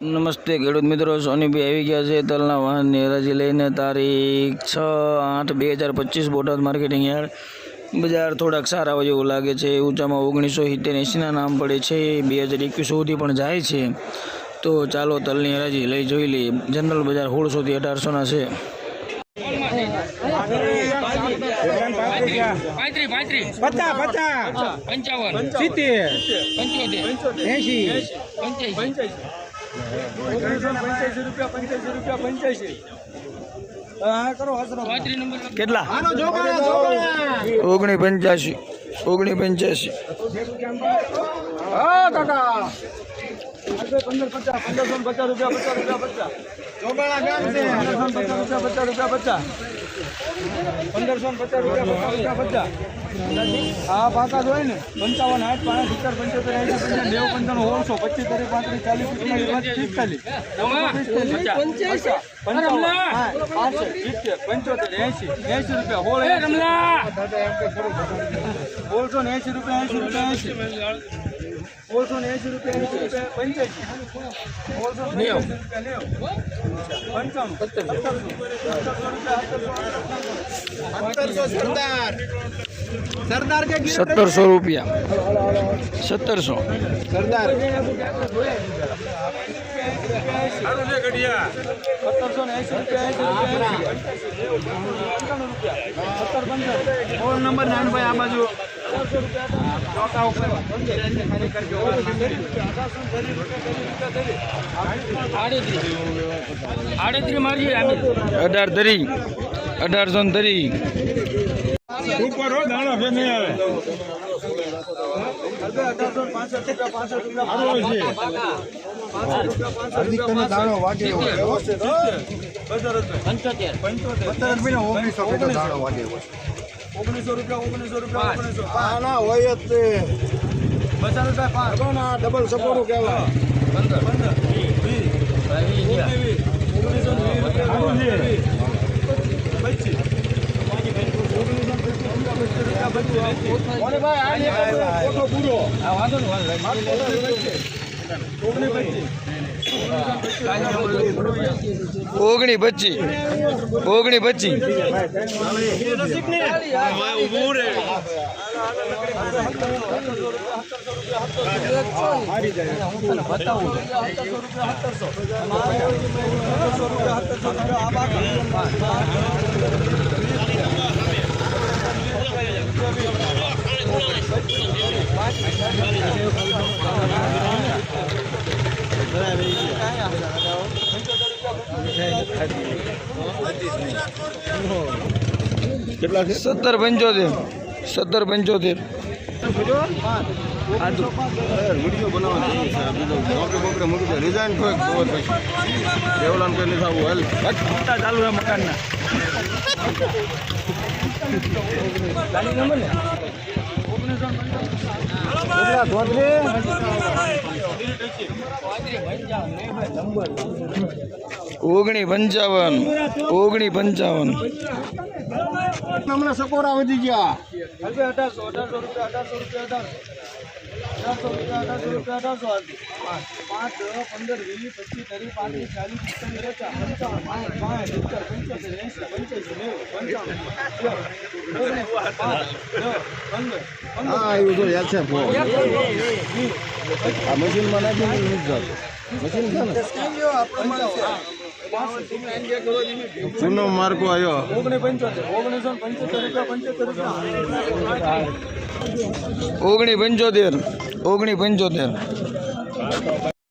નમસ્તે ખેડૂત મિત્રો સોનીભાઈ આવી ગયા છે તલના વાહનની હરાજી લઈને. તારીખ છ આઠ બે હજાર પચીસ બોટાદ માર્કેટિંગ યાર્ડ. બજાર થોડાક સારા હોય એવું લાગે છે. ઊંચામાં ઓગણીસો સિત્તેર એંસીના નામ પડે છે. બે હજાર એકવીસ સુધી પણ જાય છે. તો ચાલો તલની હરાજી લઈ જોઈ લઈએ. જનરલ બજાર સોળસોથી અઢારસોના છે. પંચાવન. સિત્તેર. પંચોતેર. એસી પંચ્યાસી. કેટલા ઓગણી પંચ્યાસી ઓગણી પંચ્યાસી પંદર પચાસ પંદરસો પચાસ રૂપિયા પચાસ રૂપિયા પચાસ. પંદરસો પચાસ રૂપિયા પચાસ હા પાકા હોય ને પંચાવન આઠ પાંચ સિત્તેર પંચોતેર એંસી પંચાવન નેવું પંચાવન ઓળસો પચીસ ત્રીસ પાંત્રીસ ચાલીસ પિસ્તાલીસ પિસ્તાલીસ. પંચાવન પાસઠ, સિત્તેર પંચોતેર એંસી એંસી રૂપિયા. હોળ ઓળસો ને એંસી રૂપિયા એંસી રૂપિયા એંસી ઓળસો ને એંસી રૂપિયા પંચ્યાસી. ઓળસો ને એંસી રૂપિયા નેવું પંચાણું. સત્તરસો સરદાર. સરદાર કે સત્તરસો રૂપિયા. સત્તરસો. સરદાર. સત્તરસો ને એંસી રૂપિયા એંસી રૂપિયા સત્તર પંદર ફોન નંબર નાનભાઈ આ બાજુ. ચોકા ઉપર અઢાર ધરી અઢારસો ધરી ઉપર હો દાણો ફેર નહીં આવે અઢારસો પાંસઠ રૂપિયા પાંસઠ રૂપિયા દાણો વાગે પંચોતેર ઓગણીસો રૂપિયા ઓગણીસો રૂપિયા ઓગણીસો. ના હોય જ તે. પચાસ રૂપિયા પાંચ. ડબલ સપોરું કહેવાય. પંદર. પંદર. ઓગણીસ ઓગણીસો ને રૂપિયા વીસ પચીસ. ઓગણી પચી. ઓગણી પચી. સત્તર પંચોતેર સત્તર પંચોતેર. આવું હાલ. ચાલુ છે મકાનના. ઓગણી પંચાવન. ઓગણી પંચાવન. હમણાં સકોરા વધી ગયા અઢારસો અઢારસો રૂપિયા અઢારસો રૂપિયા અઢારસો રૂપિયા અઢારસો રૂપિયા અઢારસો પાંચ પંદર વીસ પચીસ ત્રીસ પાંત્રીસ ચાલીસ પંચાવન પાંચ પાંચ સિત્તેર પંચોતેર એંસી પંચાવન પાંચ પંદર યાદ છે આ નાખીને નથી જતું. મશીન છે જૂનો માર્કો આવ્યો ઓગણી પંચોતેર. ઓગણી પંચોતેર.